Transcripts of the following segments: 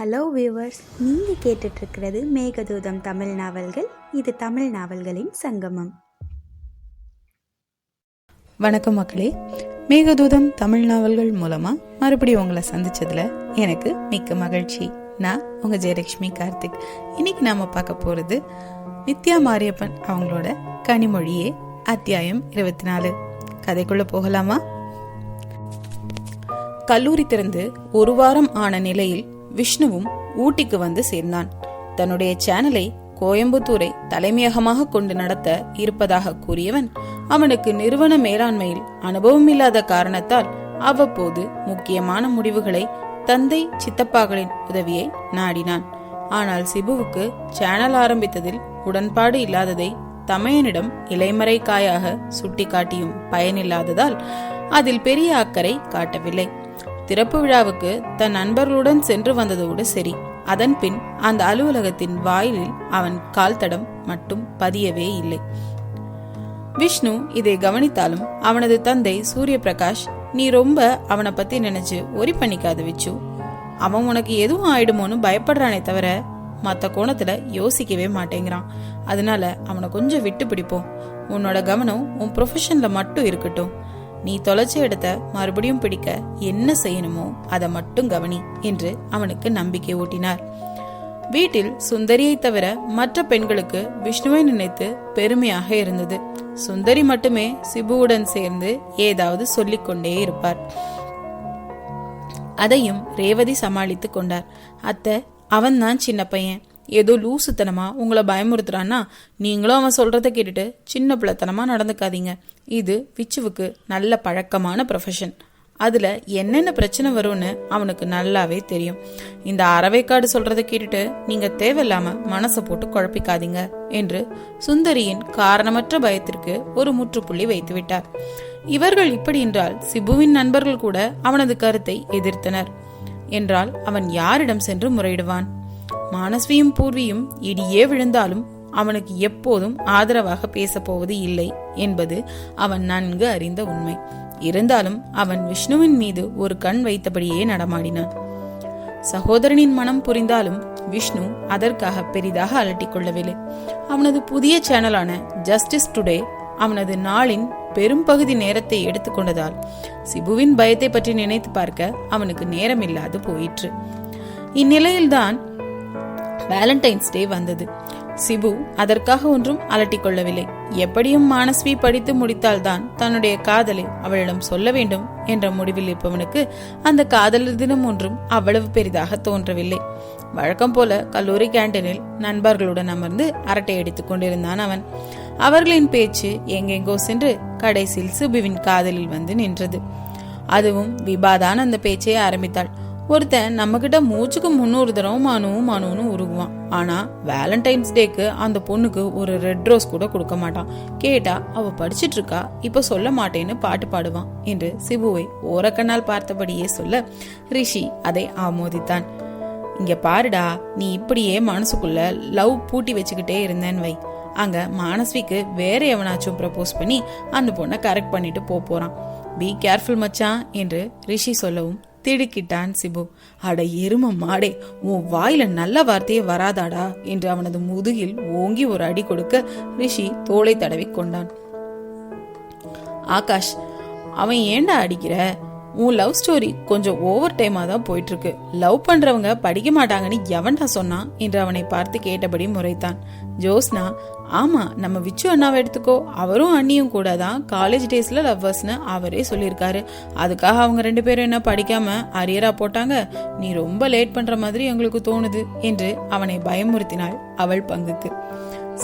Hello viewers நீங்கள் கேட்டுட்ருக்கிறது மேகதூதம் தமிழ் நாவல்கள். இது தமிழ் நாவல்களின் சங்கமம். வணக்கம் மக்களே. மேகதூதம் தமிழ் நாவல்கள் மூலமாக மறுபடியும் உங்களை சந்தித்ததில் எனக்கு மிக்க மகிழ்ச்சி. நான் உங்கள் ஜெயலட்சுமி கார்த்திக். இன்னைக்கு நாம் பார்க்க போகிறது நித்யா மாரியப்பன் அவங்களோட கனிமொழியே அத்தியாயம் இருபத்தி நாலு கதைக்குள்ளே போகலாமா? கல்லூரி திறந்து ஒரு வாரம் ஆன நிலையில் விஷ்ணுவும் ஊட்டிக்கு வந்து சேர்ந்தான். தன்னுடைய சேனலை கோயம்புத்தூரை தலைமையகமாக கொண்டு நடத்த இருப்பதாக கூறியவன் அவனுக்கு நிறுவன மேலாண்மையில் அனுபவம் இல்லாத காரணத்தால் அவ்வப்போது முக்கியமான முடிவுகளை தந்தை சித்தப்பாக்களின் உதவியை நாடினான். ஆனால் சிபுவுக்கு சேனல் ஆரம்பித்ததில் உடன்பாடு இல்லாததை தமையனிடம் இலைமறை காயாக சுட்டிக்காட்டியும் பயனில்லாததால் அதில் பெரிய அக்கறை காட்டவில்லை. திறப்பு விழாவுக்கு தன் நண்பர்களுடன் சென்று வந்ததோடு சரி. அதன் பின் அந்த அலுவலகத்தின் வாயிலில் அவன் கால் தடம் மட்டும் பதியவே இல்லை. விஷ்ணு இதை கவனித்தாலும் அவனது தந்தை சூரிய பிரகாஷ் நீ ரொம்ப அவனை பத்தி நினைச்சு ஒரி பண்ணிக்காத விச்சு. அவன் உனக்கு எதுவும் ஆயிடுமோன்னு பயப்படுறானே தவிர மற்ற கோணத்துல யோசிக்கவே மாட்டேங்கிறான். அதனால அவனை கொஞ்சம் விட்டு பிடிப்போம் உன்னோட கவனம் உன் ப்ரொஃபஷன்ல மட்டும் இருக்கட்டும். நீ தொலைச்ச இடத்த மறுபடியும் பிடிக்க என்ன செய்யணுமோ அதை மட்டும் கவனி என்று அவனுக்கு நம்பிக்கை ஊட்டினார். வீட்டில் சுந்தரியை தவிர மற்ற பெண்களுக்கு விஷ்ணுவை நினைத்து பெருமையாக இருந்தது. சுந்தரி மட்டுமே சிபுவுடன் சேர்ந்து ஏதாவது சொல்லிக்கொண்டே இருப்பார். அதையும் ரேவதி சமாளித்துக் கொண்டார். அத்தை அவன்தான் சின்ன பையன். ஏதோ லூசுத்தனமாக உங்களை பயமுறுத்துறான்னா நீங்களும் அவன் சொல்கிறத கேட்டுட்டு சின்ன பிள்ளைத்தனமாக நடந்துக்காதீங்க. இது விச்சுவுக்கு நல்ல பழக்கமான ப்ரொஃபஷன் அதில் என்னென்ன பிரச்சனை வரும்னு அவனுக்கு நல்லாவே தெரியும். இந்த அறவைக்காடு சொல்கிறத கேட்டுட்டு நீங்கள் தேவையில்லாமல் மனசை போட்டு குழப்பிக்காதீங்க என்று சுந்தரியின் காரணமற்ற பயத்திற்கு ஒரு முற்றுப்புள்ளி வைத்து விட்டார். இவர்கள் இப்படி என்றால் சிபுவின் நண்பர்கள் கூட அவனது கருத்தை எதிர்த்தனர். என்றால் அவன் யாரிடம் சென்று முறையிடுவான்? மானஸ்வியும் பூர்வியும் இடியே விழுந்தாலும் அவனுக்கு எப்போதும் ஆதரவாக பேசப்போவது இல்லை என்பது அவன் நன்கு அறிந்த உண்மை. இருந்தாலும் அவன் விஷ்ணுவின் மீது ஒரு கண் வைத்தபடியே நடமாடினான். சகோதரனின் மனம் புரிந்தாலும் விஷ்ணு அதற்காக பெரிதாக அலட்டிக் கொள்ளவில்லை. அவனது புதிய சேனலான ஜஸ்டிஸ் டுடே அவனது நாளின் பெரும்பகுதி நேரத்தை எடுத்துக்கொண்டதால் சிபுவின் பயத்தை பற்றி நினைத்து பார்க்க அவனுக்கு நேரமில்லாது போயிற்று. இந்நிலையில்தான் வேலண்டைன்ஸ் டே வந்தது. சிபு அதற்காக ஒன்றும் அலட்டிக் கொள்ளவில்லை. எப்படியும் மானஸ்வி படித்து முடித்தால்தான் தன்னுடைய காதலை அவளிடம் சொல்ல வேண்டும் என்ற முடிவில் இருப்பவனுக்கு அந்த காதலர் தினம் ஒன்றும் அவ்வளவு பெரிதாக தோன்றவில்லை. வழக்கம் போல கல்லூரி கேண்டீனில் நண்பர்களுடன் அமர்ந்து அரட்டை அடித்துக் கொண்டிருந்தான் அவன். அவர்களின் பேச்சு எங்கெங்கோ சென்று கடைசியில் சிபுவின் காதலில் வந்து நின்றது. அதுவும் விபாதான் அந்த பேச்சை ஆரம்பித்தாள். ஒருத்தன் நம்மக்கிட்ட மூச்சுக்கு முன்னூறு தடவை மனுவும் மனுன்னு உருகுவான். ஆனா வேலண்டைன்ஸ் டேக்கு அந்த பொண்ணுக்கு ஒரு ரெட் ரோஸ் கூட கொடுக்க மாட்டான். கேட்டா அவ படிச்சிட்டு இருக்கா இப்ப சொல்ல மாட்டேன்னு பாட்டு பாடுவான் என்று சிபுவை ஓரக்கண்ணால் பார்த்தபடியே சொல்ல ரிஷி அதை ஆமோதித்தான். இங்க பாருடா நீ இப்படியே மனசுக்குள்ள லவ் பூட்டி வச்சுக்கிட்டே இருந்தேன்னு வை. அங்க மானஸ்விக்கு வேற எவனாச்சும் ப்ரப்போஸ் பண்ணி அந்த பொண்ணை கரெக்ட் பண்ணிட்டு போறான். பி கேர்ஃபுல் மச்சான் என்று ரிஷி சொல்லவும் திடுக்கிட்டான் சிபு. அட எரும மாடே உன் வாயில நல்ல வார்த்தையே வராதாடா என்று அவனது முதுகில் ஓங்கி ஒரு அடி கொடுக்க ரிஷி தோலை தடவி கொண்டான். ஆகாஷ் அவன் ஏண்டா அடிக்கிற? உன் லவ் ஸ்டோரி கொஞ்சம் ஓவர் டைமாக தான் போயிட்டு இருக்கு லவ் பண்றவங்க படிக்க மாட்டாங்கன்னு எவன்டா சொன்னான் என்று அவனை பார்த்து கேட்டபடி முறைத்தான். ஜோஸ்னா ஆமா நம்ம விச்சு அண்ணாவை எடுத்துக்கோ. அவரும் அண்ணியும் கூட தான் காலேஜ் டேஸ்ல லவ்வர்ஸ்னு அவரே சொல்லியிருக்காரு. அதுக்காக அவங்க ரெண்டு பேரும் என்ன படிக்காம அரியரா போட்டாங்க? நீ ரொம்ப லேட் பண்ற மாதிரி எங்களுக்கு தோணுது என்று அவனை பயமுறுத்தினாள் அவள் பங்குக்கு.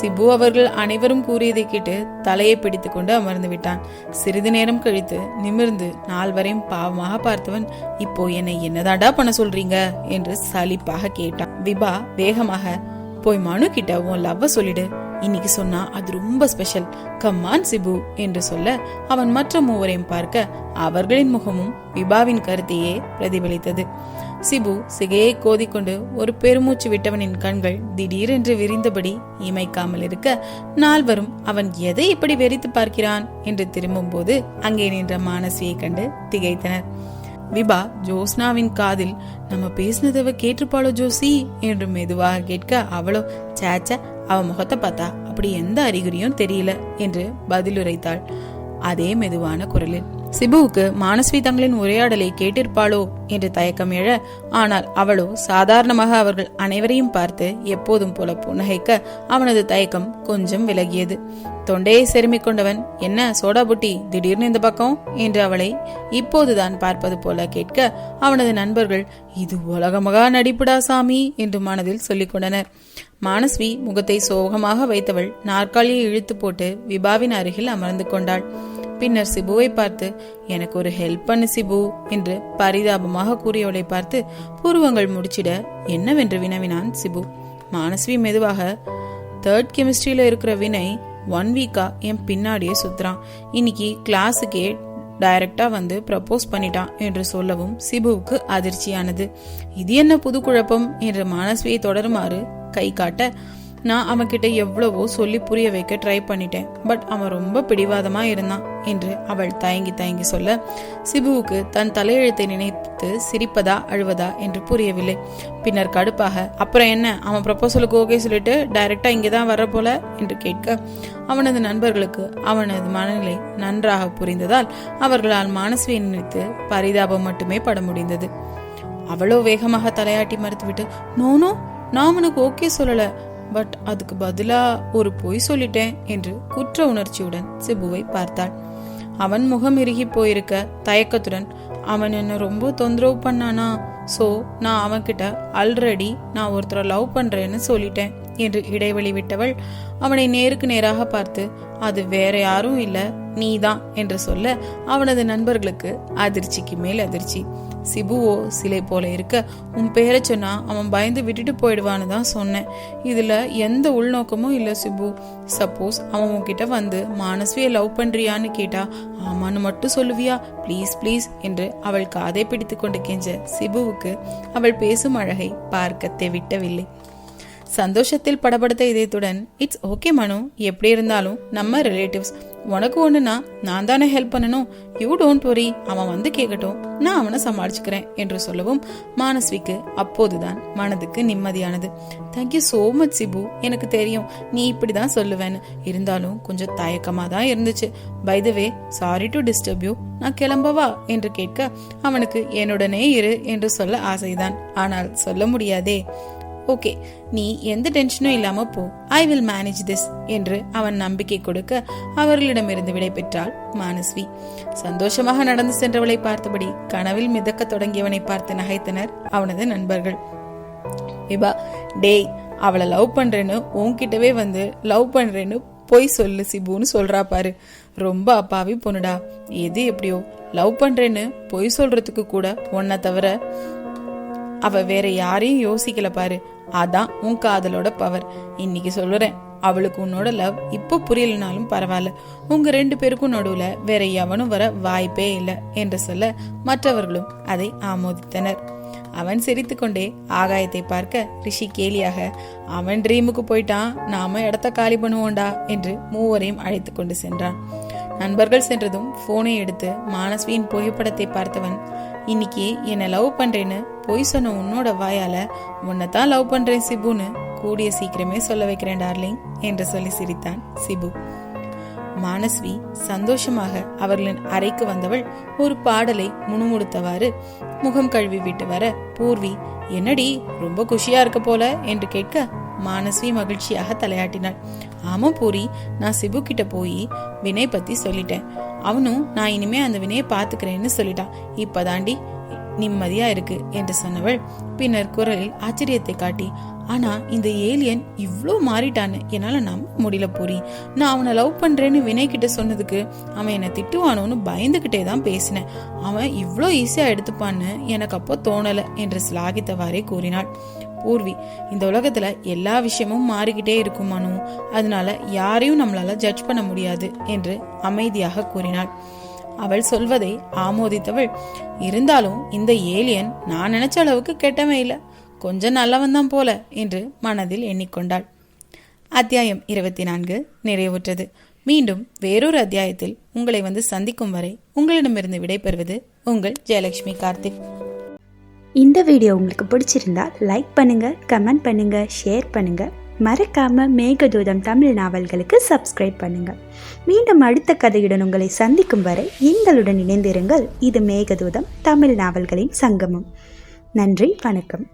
சிபு அவர்கள் அனைவரும் கூறியதை கேட்டு தலையை பிடித்து கொண்டு அமர்ந்து விட்டான். சிறிது நேரம் கழித்து நிமிர்ந்து நால்வரையும் பாவமாக பார்த்தவன் இப்போ என்னை என்னதாடா பண்ண சொல்றீங்க? என்று சலிப்பாக கேட்டான். விபா வேகமாக போய் மனு கிட்ட உன் லவ்வ சொல்லிடு. இன்னைக்கு சொன்னா அது ரொம்ப ஸ்பெஷல் கம்மான் சிபு என்று சொல்ல அவன் மற்ற மூவரையும் பார்க்க அவர்களின் முகமும் விபாவின் கருத்தையே பிரதிபலித்தது. சிபு சிகையை கோதிக்கொண்டு ஒரு பெருமூச்சு விட்டவனின் கண்கள் திடீரென்று விரிந்தபடி இமைக்காமல் இருக்க நால்வரும் அவன் எதை இப்படி வெறித்து பார்க்கிறான்? என்று திரும்பும் போது அங்கே நின்ற மானசியை கண்டு திகைத்தனர். விபா ஜோஸ்னாவின் காதில் நம்ம பேசினதவ கேட்டிருப்பாளோ ஜோசி? என்று மெதுவாக கேட்க அவளோ சேச்ச அவ முகத்தை பார்த்தா அப்படி எந்த அறிகுறியும் தெரியல என்று பதிலுரைத்தாள். அதே மெதுவான குரலில் சிபுவுக்கு மானஸ்வி தங்களின் உரையாடலை கேட்டிருப்பாளோ என்று தயக்கம் எழ ஆனால் அவளோ சாதாரணமாக அவர்கள் அனைவரையும் பார்த்து எப்போதும் போல புன்னகைக்க அவனது தயக்கம் கொஞ்சம் விலகியது. தொண்டையை செருமிக் கொண்டவன் என்ன சோடா புட்டி திடீர்னு இந்த பக்கம்? என்று அவளை இப்போதுதான் பார்ப்பது போல கேட்க அவனது நண்பர்கள் இது உலகமகா நடிப்புடா சாமி என்று மனதில் சொல்லிக் கொண்டனர். மானஸ்வி முகத்தை சோகமாக வைத்தவள் நாற்காலியை இழுத்து போட்டு விபாவின் அருகில் அமர்ந்து கொண்டாள். பின்னர் சிபுவை பார்த்து எனக்கு ஒரு ஹெல்ப் பண்ணு சிபு என்று பரிதாபமாக கூறியவளை பார்த்து பூர்வங்கள் முடிச்சிட என்னவென்று வினவினான் சிபு. மானஸ்வி மெதுவாக தேர்ட் கெமிஸ்ட்ரியில இருக்கிற வினை ஒன் வீக்கா என் பின்னாடியே சுத்துறான். இன்னைக்கு கிளாஸுக்கே டைரக்டா வந்து ப்ரப்போஸ் பண்ணிட்டான் என்று சொல்லவும் சிபுவுக்கு அதிர்ச்சியானது. இது என்ன புது குழப்பம்? என்று மானஸ்வியை தொடருமாறு கை காட்ட நான் அவன்கிட்ட எவ்வளவோ சொல்லி புரிய வைக்க ட்ரை பண்ணிட்டேன். பட் அவன் ரொம்ப பிடிவாதமா இருந்தான் என்று அவள் தயங்கி தயங்கி சொல்ல சிபுவுக்கு தன் தலையெழுத்தை நினைத்து சிரிப்பதா அழுவதா என்று புரியவில்லை. பின்னர் கடுப்பாக அப்புறம் என்ன? அவன் ப்ரப்போசலுக்கு ஓகே சொல்லிட்டு டைரக்டா இங்கே தான் வர போல? என்று கேட்க அவனது நண்பர்களுக்கு அவனது மனநிலை நன்றாக புரிந்ததால் அவர்களால் மானஸ்வியை நினைத்து பரிதாபம் மட்டுமே பட முடிந்தது. அவ்வளோ வேகமாக தலையாட்டி மறுத்துவிட்டு நோனோ நான் உனக்கு ஓகே சொல்லலை. பட் அதுக்கு பதிலா ஒரு பொய் சொல்லிட்டேன் என்று குற்ற உணர்ச்சியுடன் சிபுவை பார்த்தாள். அவன் முகம் இறுகி போயிருக்க தயக்கத்துடன் அவன் என்ன ரொம்ப தொந்தரவு பண்ணானா? சோ நான் அவன்கிட்ட ஆல்ரெடி நான் ஒருத்தரை லவ் பண்றேன்னு சொல்லிட்டேன் என்று இடைவெளி விட்டவள் அவனை நேருக்கு நேராக பார்த்து அது வேற யாரும் இல்ல நீதான் என்று சொல்ல அவனது நண்பர்களுக்கு அதிர்ச்சிக்கு மேல் அதிர்ச்சி. சிபுவோ சிலை போல இருக்க உன் பேரை சொன்னா அவன் பயந்து விட்டுட்டு போயிடுவான்னு தான் சொன்னேன். இதுல எந்த உள்நோக்கமும் இல்ல சிபு. சப்போஸ் அவன் உன்கிட்ட வந்து மானஸ்வியை லவ் பண்றியான்னு கேட்டா ஆமான்னு மட்டும் சொல்லுவியா? ப்ளீஸ் ப்ளீஸ் என்று அவள் காதை பிடித்து கொண்டு கெஞ்ச சிபுவுக்கு அவள் பேசும் அழகை பார்க்க தெவிட்டவில்லை. சந்தோஷத்தில் படபடுத்த இதயத்துடன் இட்ஸ் ஓகே மனு எப்படி இருந்தாலும் நம்ம ரிலேட்டிவ்ஸ் உனக்கு ஒண்ணுனா நான் தானே ஹெல்ப் பண்ணணும். யூ டோன்ட் வரி அவன் வந்து கேட்கட்டும் நான் அவனை சமாளிச்சுக்கிறேன் என்று சொல்லவும் மானஸ்விக்கு அப்போதுதான் மனதுக்கு நிம்மதியானது. Thank you so much Sibu எனக்கு தெரியும். நீ இப்படிதான் சொல்லுவேன்னு. இருந்தாலும் கொஞ்சம் தயக்கமா தான் இருந்துச்சு. By the way sorry to disturb you நான் கிளம்பவா என்று கேட்க அவனுக்கு என்னுடனே இரு என்று சொல்ல ஆசைதான். ஆனால் சொல்ல முடியாதே. ஓகே நீ எந்த டென்ஷனும் இல்லாம போ. ஐ வில் மேனேஜ் திஸ் என்று அவன் நம்பிக்கை கொடுக்க அவர்களிடமிருந்து விடை பெற்றாள் மானஸ்வி. சந்தோஷமாக நடந்து சென்றவளை பார்த்தபடி கனவில் மிதக்க தொடங்கியவனை பார்த்து நகைத்தனர் அவனது நண்பர்கள். விபா டேய் அவளை லவ் பண்றேன்னு உன்கிட்டவே வந்து லவ் பண்றேன்னு பொய் சொல்லு சிபுன்னு சொல்றா பாரு. ரொம்ப அப்பாவி பொண்ணுடா. எது எப்படியோ லவ் பண்றேன்னு பொய் சொல்றதுக்கு கூட உன்னை தவிர அவ வேற யாரையும் யோசிக்கல பாரு. அதான் உன் காதலோட பவர் இன்னைக்கு சொல்லுறேன் அவளுக்கு உன்னோட லவ் இப்போ புரியலனாலும் பரவாயில்ல. உங்க ரெண்டு பேருக்கும் நடுவுல வேற எவனும் வர வாய்ப்பே இல்லை என்று சொல்ல மற்றவர்களும் அதை ஆமோதித்தனர். அவன் சிரித்துக்கொண்டே ஆகாயத்தை பார்க்க ரிஷி கேலியாக அவன் ட்ரீமுக்கு போயிட்டான் நாம இடத்த காலி பண்ணுவோண்டா என்று மூவரையும் அழைத்து கொண்டு சென்றான். நண்பர்கள் சென்றதும் போனை எடுத்து மானஸ்வியின் புகைப்படத்தை பார்த்தவன் இன்னைக்கு என்னை லவ் பண்றேன்னு பொய் சொன்ன உன்னோட வாயால உன்னை தான் லவ் பண்றேன் சிபுன்னு கூடிய சீக்கிரமே சொல்ல வைக்கிறேன் டார்லிங் என்று சொல்லி சிரித்தான் சிபு. மானஸ்வி சந்தோஷமாக அவர்களின் அறைக்கு வந்தவள் ஒரு பாடலை முணுமுணுத்தவாறு முகம் கழுவி விட்டு வர பூர்வி என்னடி ரொம்ப குஷியா இருக்க போல? என்று கேட்க மானஸ்வி மகிழ்ச்சியாக தலையாட்டினாள். ஆமா பூரி நான் சிபு கிட்ட போய் வினய் பத்தி சொல்லிட்டேன். அவனும் நான் இனிமே அந்த வினையை பாத்துக்கிறேன்னு சொல்லிட்டான். இப்பதாண்டி நிம்மதியா இருக்கு என்று சொன்னவள். பின்னர் குரலில் ஆச்சரியத்தை காட்டி ஆனா இந்த ஏலியன் இவ்வளோ மாறிட்டான்னு என்னால நம்ப முடியல பூரி. நான் அவனை லவ் பண்றேன்னு வினய் கிட்ட சொன்னதுக்கு அவன் என்னை திட்டுவானோன்னு பயந்துகிட்டே தான் பேசினேன். அவன் இவ்வளோ ஈஸியா எடுத்துப்பான்னு எனக்கு அப்போ தோணல என்று சிலாகித்தவாறே கூறினாள். பூர்வி இந்த உலகத்துல எல்லா விஷயமும் மாறிக்கிட்டே இருக்கும் அதனால யாரையும் நம்மளால ஜட்ஜ் பண்ண முடியாது என்று அமைதியாக கூறினாள். அவள் சொல்வதை ஆமோதித்தவள் இருந்தாலும் இந்த ஏலியன் நான் நினைச்ச அளவுக்கு கெட்டவே இல்லை. கொஞ்சம் நல்லவன்தான் போல என்று மனதில் எண்ணிக்கொண்டாள். அத்தியாயம் இருபத்தி நான்கு நிறைவுற்றது. மீண்டும் வேறொரு அத்தியாயத்தில் உங்களை வந்து சந்திக்கும் வரை உங்களிடமிருந்து விடைபெறுவது உங்கள் ஜெயலட்சுமி கார்த்திக். இந்த வீடியோ உங்களுக்கு பிடிச்சிருந்தா லைக் பண்ணுங்க கமெண்ட் பண்ணுங்க ஷேர் பண்ணுங்க. மறக்காம மேகதூதம் தமிழ் நாவல்களுக்கு சப்ஸ்கிரைப் பண்ணுங்க. மீண்டும் அடுத்த கதையுடன் உங்களை சந்திக்கும் வரை எங்களுடன் இணைந்திருங்கள். இது மேகதூதம் தமிழ் நாவல்களின் சங்கமம். நன்றி வணக்கம்.